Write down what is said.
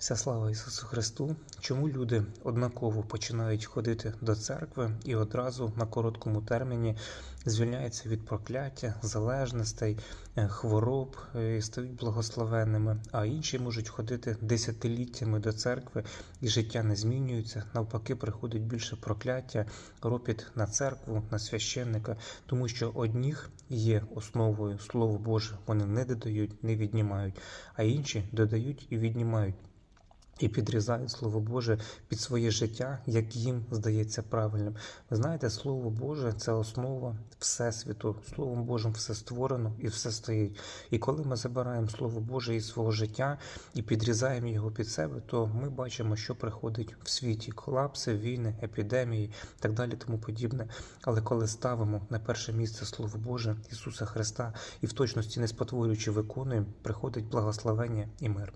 Вся слава Ісусу Христу. Чому люди однаково починають ходити до церкви і одразу на короткому терміні звільняються від прокляття, залежностей, е, хвороб е, і стають благословенними, а інші можуть ходити десятиліттями до церкви і життя не змінюється. Навпаки, приходить більше прокляття, ропіт на церкву, на священника, тому що одніх є основою Слово Боже, вони не додають, не віднімають, а інші додають і віднімають. І підрізають Слово Боже під своє життя, як їм здається правильним. Ви знаєте, Слово Боже це основа Всесвіту. Словом Божим все створено і все стоїть. І коли ми забираємо Слово Боже із свого життя і підрізаємо його під себе, то ми бачимо, що приходить в світі: колапси, війни, епідемії так далі, тому подібне. Але коли ставимо на перше місце Слово Боже Ісуса Христа і в точності не спотворюючи виконуємо, приходить благословення і мир.